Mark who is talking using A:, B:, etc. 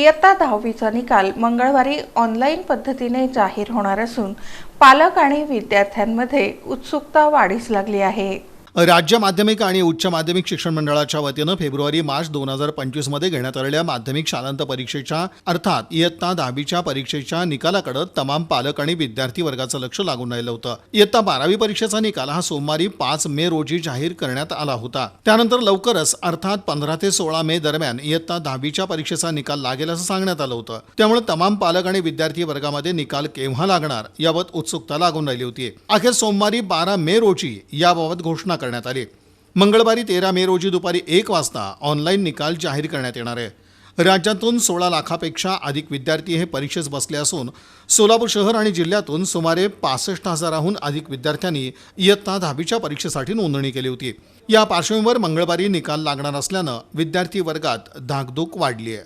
A: इयत्ता दहावीचा निकाल मंगळवारी ऑनलाईन पद्धतीने जाहीर होणार असून पालक आणि विद्यार्थ्यांमध्ये उत्सुकता वाढीस लागली आहे.
B: राज्य माध्यमिक आणि उच्च माध्यमिक शिक्षण मंडळाच्या वतीनं फेब्रुवारी मार्च दोन हजार पंचवीसमध्ये घेण्यात आलेल्या माध्यमिक शालांत परीक्षेच्या अर्थात इयत्ता दहावीच्या परीक्षेच्या निकालाकडे तमाम पालक आणि विद्यार्थी वर्गाचं लक्ष लागून राहिलं होतं. इयत्ता बारावी परीक्षेचा निकाल हा सोमवारी पाच मे रोजी जाहीर करण्यात आला होता. त्यानंतर लवकरच अर्थात पंधरा ते सोळा मे दरम्यान इयत्ता दहावीच्या परीक्षेचा निकाल लागेल असं सांगण्यात आलं होतं. त्यामुळे तमाम पालक आणि विद्यार्थी वर्गामध्ये निकाल केव्हा लागणार याबाबत उत्सुकता लागून राहिली होती. अखेर सोमवारी बारा मे रोजी याबाबत घोषणा करण्यात आली. मंगळवारी तेरा मे रोजी दुपारी एक वाजता ऑनलाईन निकाल जाहीर करण्यात येणार आहे. राज्यातून सोळा लाखापेक्षा अधिक विद्यार्थी हे परीक्षेस बसले असून सोलापूर शहर आणि जिल्ह्यातून सुमारे पासष्ट हजाराहून अधिक विद्यार्थ्यांनी इयत्ता दहावीच्या परीक्षेसाठी नोंदणी केली होती. या पार्श्वभूमीवर मंगळवारी निकाल लागणार असल्यानं विद्यार्थी वर्गात धाकधूक वाढली आहे.